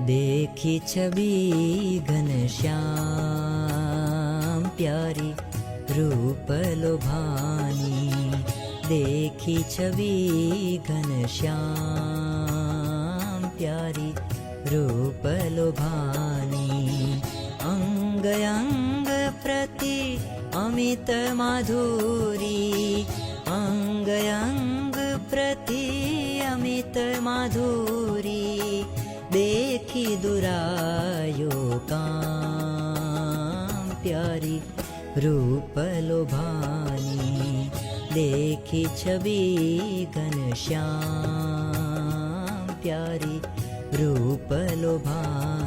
देखी छवि घनश्याम प्यारी रूप लोभानी। देखी छवि घनश्याम प्यारी रूप लोभानी। अङ्ग अङ्ग प्रति अमित माधुरी। अङ्ग अङ्ग प्रति अमित माधुरी काम प्यारी रूप लोभानी देखी छवि घनश्याम प्यारी रूप लोभानी